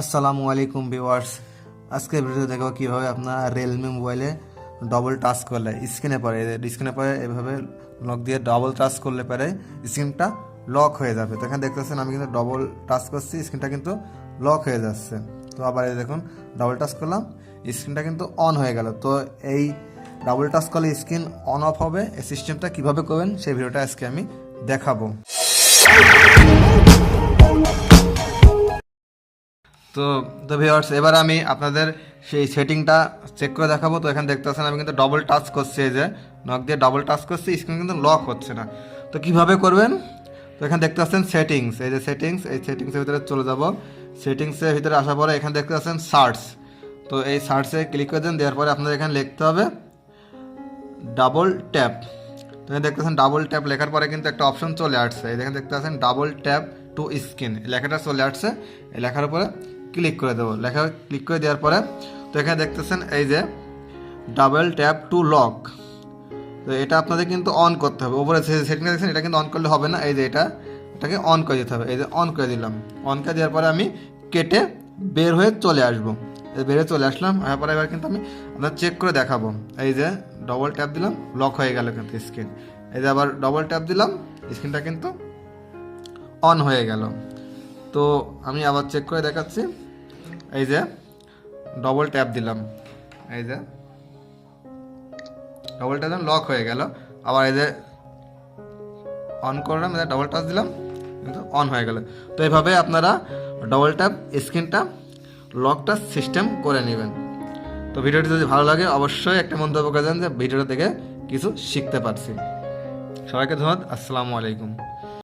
আসসালামু আলাইকুম ভিউয়ার্স। আজকে ভিডিও দেখো কীভাবে আপনার রিয়েলমি মোবাইলে ডবল টাচ করলে স্ক্রিনে পরে স্ক্রিনে পরে এভাবে লক দিয়ে ডবল টাচ করলে পরে স্ক্রিনটা লক হয়ে যাবে। তো এখানে দেখতেছেন আমি কিন্তু ডবল টাচ করছি স্ক্রিনটা কিন্তু লক হয়ে যাচ্ছে। তো আবার দেখুন ডবল টাচ করলাম স্ক্রিনটা কিন্তু অন হয়ে গেল। তো এই ডাবল টাচ করলে স্ক্রিন অন অফ হবে, এই সিস্টেমটা কীভাবে করবেন সেই ভিডিওটা আজকে আমি দেখাবো। তো তো ভিউয়ার্স এবার আমি আপনাদের সেই সেটিংটা চেক করে দেখাবো। তো এখানে দেখতে পাচ্ছেন আমি কিন্তু ডবল টাচ করছি এই যে। নক দিয়ে ডবল টাচ করছি স্ক্রিন কিন্তু লক হচ্ছে না। তো কীভাবে করবেন? তো এখানে দেখতে পাচ্ছেন সেটিংস এই যে সেটিংস এই সেটিংসের ভিতরে চলে যাব। সেটিংসের ভিতরে আসার পরে এখানে দেখতে পাচ্ছেন সার্চ তো এই সার্চে ক্লিক করে দেন, দেওয়ার পরে আপনাদের এখানে লিখতে হবে ডাবল ট্যাপ তো এখানে দেখতে পাচ্ছেন ডাবল ট্যাপ লেখার পরে কিন্তু একটা অপশন চলে আসছে। এই দেখেন দেখতে পাচ্ছেন ডাবল ট্যাপ টু স্ক্রিন লেখাটা চলে আসছে। এই লেখার উপরে ক্লিক করে দেবো। লেখা ক্লিক করে দেওয়ার পরে, তো এখানে দেখতেছেন এই যে ডাবল ট্যাপ টু লক তো এটা আপনাদের কিন্তু অন করতে হবে। উপরে সেটিং দেখছেন, এটা কিন্তু অন করলে হবে না। এই যে এটা, এটাকে অন করে দিতে হবে। এই যে অন করে দিলাম। অন করে দেওয়ার পরে আমি কেটে বের হয়ে চলে আসব। হয়ে চলে আসলাম, আসার পরে এবার কিন্তু আমি আপনার চেক করে দেখাবো। এই যে ডবল ট্যাপ দিলাম লক হয়ে গেল কিন্তু স্ক্রিন এই যে আবার ডবল ট্যাপ দিলাম স্ক্রিনটা কিন্তু অন হয়ে গেল। তো আমি আবার চেক করে দেখাচ্ছি। এই যে ডবল ট্যাপ দিলাম। এই যে ডবল ট্যাপ লক হয়ে গেল। আবার এই যে অন করলাম ডবল টাচ দিলাম, কিন্তু অন হয়ে গেল। তো এইভাবে আপনারা ডবল ট্যাপ স্ক্রিনটা লকটা সিস্টেম করে নেবেন। তো ভিডিওটি যদি ভালো লাগে, অবশ্যই একটা মন্তব্য করে দেন যে ভিডিওটা থেকে কিছু শিখতে পারছি। সবাইকে ধন্যবাদ, আসসালামু আলাইকুম।